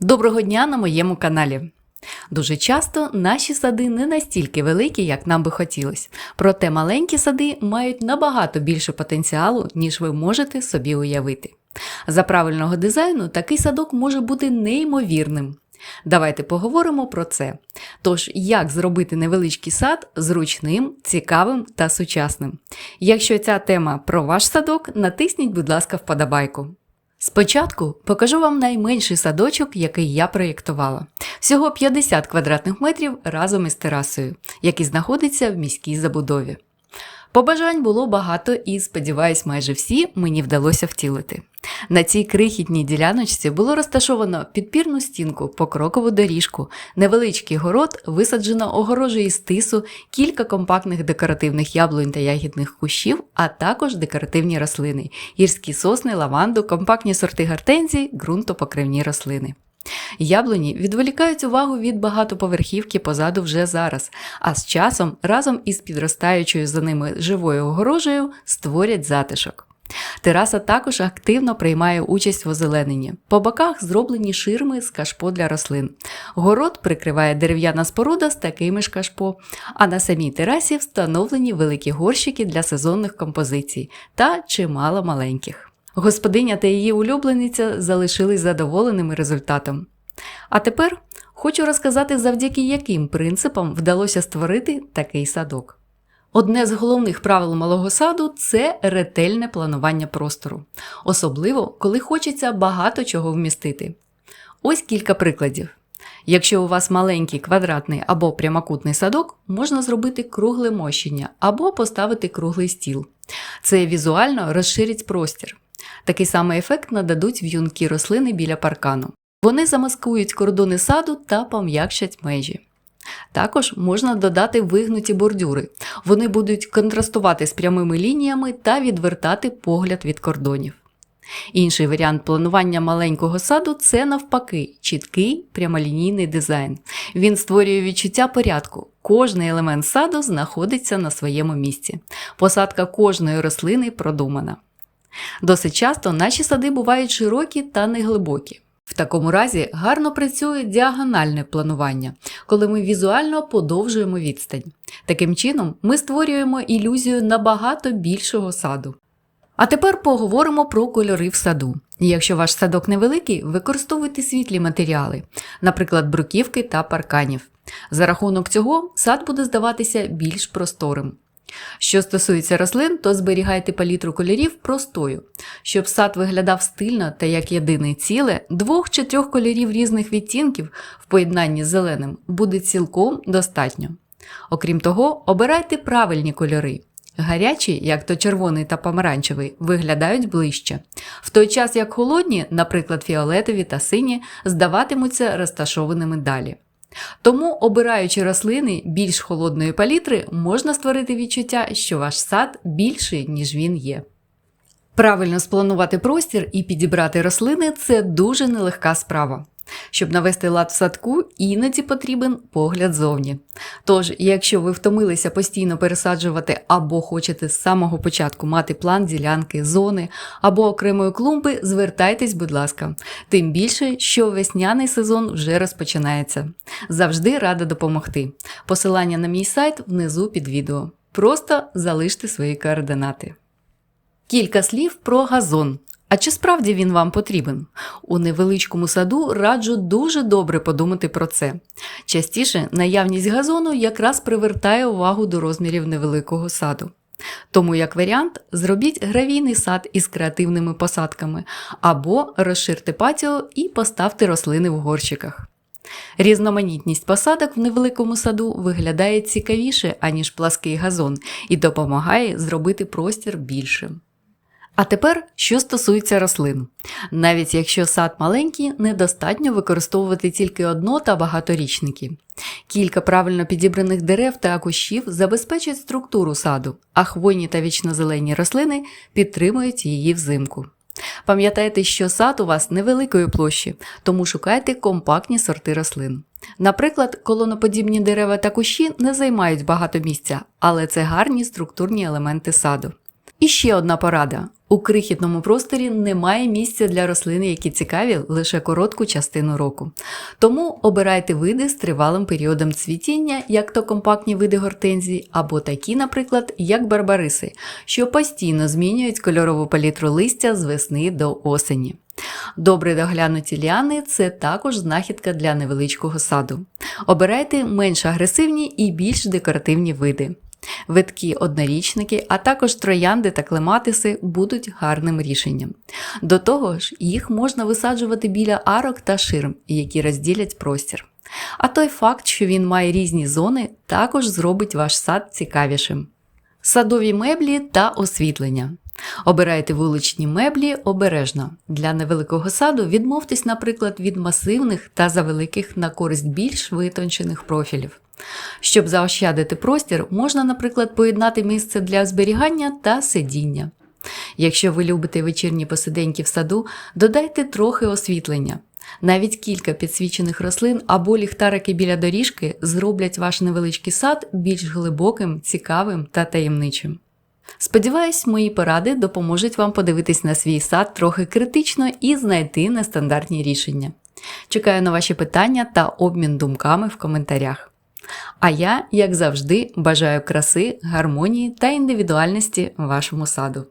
Доброго дня на моєму каналі. Дуже часто наші сади не настільки великі, як нам би хотілося. Проте маленькі сади мають набагато більше потенціалу, ніж ви можете собі уявити. За правильного дизайну такий садок може бути неймовірним. Давайте поговоримо про це. Тож, як зробити невеличкий сад зручним, цікавим та сучасним. Якщо ця тема про ваш садок, натисніть, будь ласка, вподобайку. Спочатку покажу вам найменший садочок, який я проєктувала. Всього 50 квадратних метрів разом із терасою, який знаходиться в міській забудові. Побажань було багато і, сподіваюсь, майже всі мені вдалося втілити. На цій крихітній діляночці було розташовано підпірну стінку, покрокову доріжку, невеличкий город, висаджено огорожею із тису, кілька компактних декоративних яблунь та ягідних кущів, а також декоративні рослини, гірські сосни, лаванду, компактні сорти гортензій, ґрунтопокривні рослини. Яблуні відволікають увагу від багатоповерхівки позаду вже зараз, а з часом разом із підростаючою за ними живою огорожею створять затишок. Тераса також активно приймає участь в озелененні. По боках зроблені ширми з кашпо для рослин. Город прикриває дерев'яна споруда з такими ж кашпо, а на самій терасі встановлені великі горщики для сезонних композицій та чимало маленьких. Господиня та її улюблениця залишились задоволеними результатом. А тепер хочу розказати, завдяки яким принципам вдалося створити такий садок. Одне з головних правил малого саду це ретельне планування простору, особливо коли хочеться багато чого вмістити. Ось кілька прикладів. Якщо у вас маленький квадратний або прямокутний садок, можна зробити кругле мощення або поставити круглий стіл. Це візуально розширить простір. Такий самий ефект нададуть в'юнкі рослини біля паркану. Вони замаскують кордони саду та пом'якшать межі. Також можна додати вигнуті бордюри. Вони будуть контрастувати з прямими лініями та відвертати погляд від кордонів. Інший варіант планування маленького саду це навпаки чіткий прямолінійний дизайн. Він створює відчуття порядку. Кожний елемент саду знаходиться на своєму місці. Посадка кожної рослини продумана. Досить часто наші сади бувають широкі та неглибокі. В такому разі гарно працює діагональне планування, коли ми візуально подовжуємо відстань. Таким чином, ми створюємо ілюзію набагато більшого саду. А тепер поговоримо про кольори в саду. Якщо ваш садок невеликий, використовуйте світлі матеріали, наприклад, бруківки та парканів. За рахунок цього сад буде здаватися більш просторим. Що стосується рослин, то зберігайте палітру кольорів простою. Щоб сад виглядав стильно та як єдине ціле, двох чи трьох кольорів різних відтінків в поєднанні з зеленим буде цілком достатньо. Окрім того, обирайте правильні кольори. Гарячі, як то червоний та помаранчевий, виглядають ближче, в той час як холодні, наприклад, фіолетові та сині, здаватимуться розташованими далі. Тому, обираючи рослини більш холодної палітри, можна створити відчуття, що ваш сад більший, ніж він є. Правильно спланувати простір і підібрати рослини це дуже нелегка справа. Щоб навести лад в садку, іноді потрібен погляд зовні. Тож, якщо ви втомилися постійно пересаджувати або хочете з самого початку мати план ділянки, зони або окремої клумби, звертайтесь, будь ласка. Тим більше, що весняний сезон вже розпочинається. Завжди рада допомогти. Посилання на мій сайт внизу під відео. Просто залиште свої координати. Кілька слів про газон. А чи справді він вам потрібен? У невеличкому саду раджу дуже добре подумати про це. Частіше наявність газону якраз привертає увагу до розмірів невеликого саду. Тому, як варіант, зробіть гравійний сад із креативними посадками або розширте патіо і поставте рослини в горщиках. Різноманітність посадок в невеликому саду виглядає цікавіше, аніж плаский газон, і допомагає зробити простір більшим. А тепер, що стосується рослин. Навіть якщо сад маленький, недостатньо використовувати тільки одно та багаторічники. Кілька правильно підібраних дерев та кущів забезпечать структуру саду, а хвойні та вічнозелені рослини підтримують її взимку. Пам'ятайте, що сад у вас невеликої площі, тому шукайте компактні сорти рослин. Наприклад, колоноподібні дерева та кущі не займають багато місця, але це гарні структурні елементи саду. І ще одна порада: у крихітному просторі немає місця для рослин, які цікаві лише коротку частину року. Тому обирайте види з тривалим періодом цвітіння, як то компактні види гортензій, або такі, наприклад, як барбариси, що постійно змінюють кольорову палітру листя з весни до осені. Добре доглянуті ліани це також знахідка для невеличкого саду. Обирайте менш агресивні і більш декоративні види. Виткі однорічники, а також троянди та клематиси будуть гарним рішенням. До того ж, їх можна висаджувати біля арок та ширм, які розділять простір. А той факт, що він має різні зони, також зробить ваш сад цікавішим. Садові меблі та освітлення. Обирайте вуличні меблі обережно. Для невеликого саду відмовтесь, наприклад, від масивних та завеликих на користь більш витончених профілів. Щоб заощадити простір, можна, наприклад, поєднати місце для зберігання та сидіння. Якщо ви любите вечірні посиденьки в саду, додайте трохи освітлення. Навіть кілька підсвічених рослин або ліхтарики біля доріжки зроблять ваш невеличкий сад більш глибоким, цікавим та таємничим. Сподіваюсь, мої поради допоможуть вам подивитись на свій сад трохи критично і знайти нестандартні рішення. Чекаю на ваші питання та обмін думками в коментарях. А я, як завжди, бажаю краси, гармонії та індивідуальності вашому саду.